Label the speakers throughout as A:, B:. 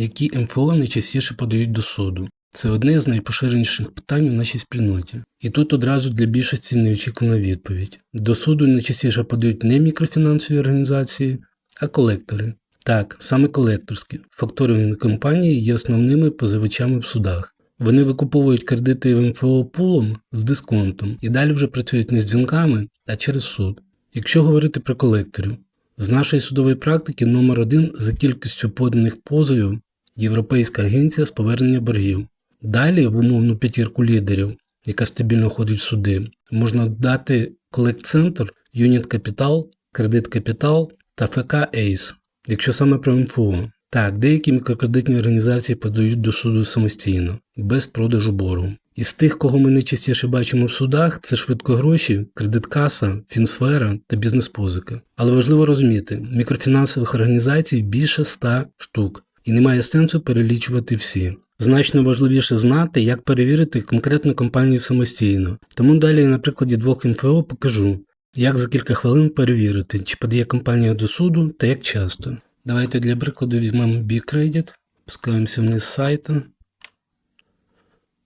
A: які МФО найчастіше подають до суду. Це одне з найпоширеніших питань у нашій спільноті. І тут одразу для більшості неочікувана відповідь. До суду найчастіше подають не мікрофінансові організації, а колектори. Так, саме колекторські. Факторингові компанії є основними позивачами в судах. Вони викуповують кредити в МФО пулом з дисконтом і далі вже працюють не з дзвінками, а через суд. Якщо говорити про колекторів, з нашої судової практики номер один за кількістю поданих позовів Європейська агенція з повернення боргів. Далі в умовну п'ятірку лідерів, яка стабільно ходить в суди, можна додати колект-центр, Юніт Капітал, Кредит Капітал та ФК Ейс, якщо саме про МФО. Так, деякі мікрокредитні організації подають до суду самостійно, без продажу боргу. Із тих, кого ми найчастіше бачимо в судах, це швидкогроші, кредиткаса, фінсфера та бізнес-позики. Але важливо розуміти, мікрофінансових організацій більше 100 штук, і немає сенсу перелічувати всі. Значно важливіше знати, як перевірити конкретну компанію самостійно. Тому далі на прикладі двох МФО покажу, як за кілька хвилин перевірити, чи подає компанія до суду та як часто. Давайте для прикладу візьмемо BCredit, пускаємося вниз з сайту,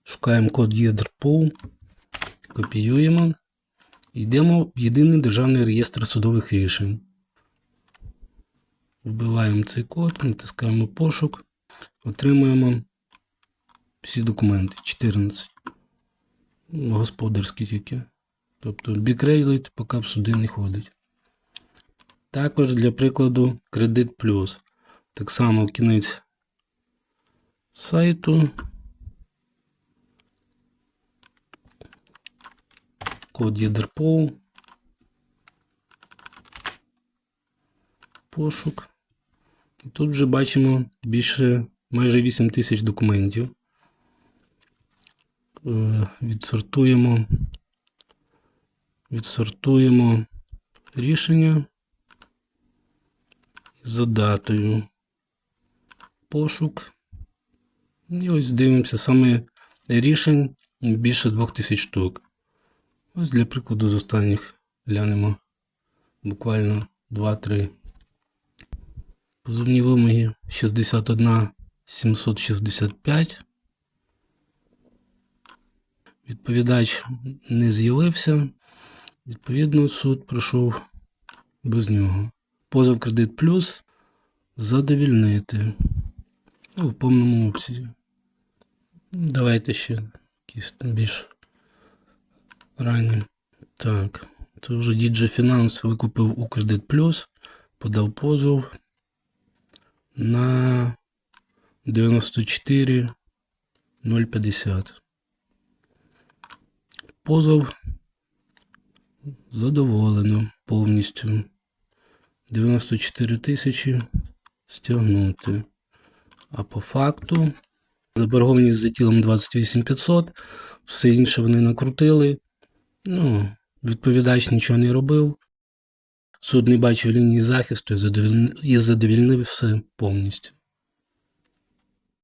A: шукаємо код EDRPOL, копіюємо, йдемо в єдиний державний реєстр судових рішень. Вбиваємо цей код, натискаємо пошук, отримуємо всі документи 14. Ну, Господарські тільки. Тобто BCredit поки в суди не ходить. Також для прикладу Кредит Плюс. Так само кінець сайту. Код ЄДРПО. Пошук. І тут вже бачимо більше майже 8 тисяч документів. Е, Відсортуємо. Відсортуємо рішення за датою. Пошук. І ось дивимося саме рішень більше 2000 штук. Ось для прикладу з останніх глянемо буквально 2-3. Позовні вимоги 61 765. Відповідач не з'явився. Відповідно, суд пройшов без нього. Позов кредит плюс задовільнити. Ну, в повному обсязі. Давайте ще якісь більш ранні. Так, це вже DJ Finance викупив у кредит плюс, подав позов на 94 050. Позов задоволено повністю. 94 тисячі стягнути. А по факту заборгованість за тілом 28 500, все інше вони накрутили. Ну, відповідач нічого не робив. Суд не бачив лінії захисту і задовільнив все повністю.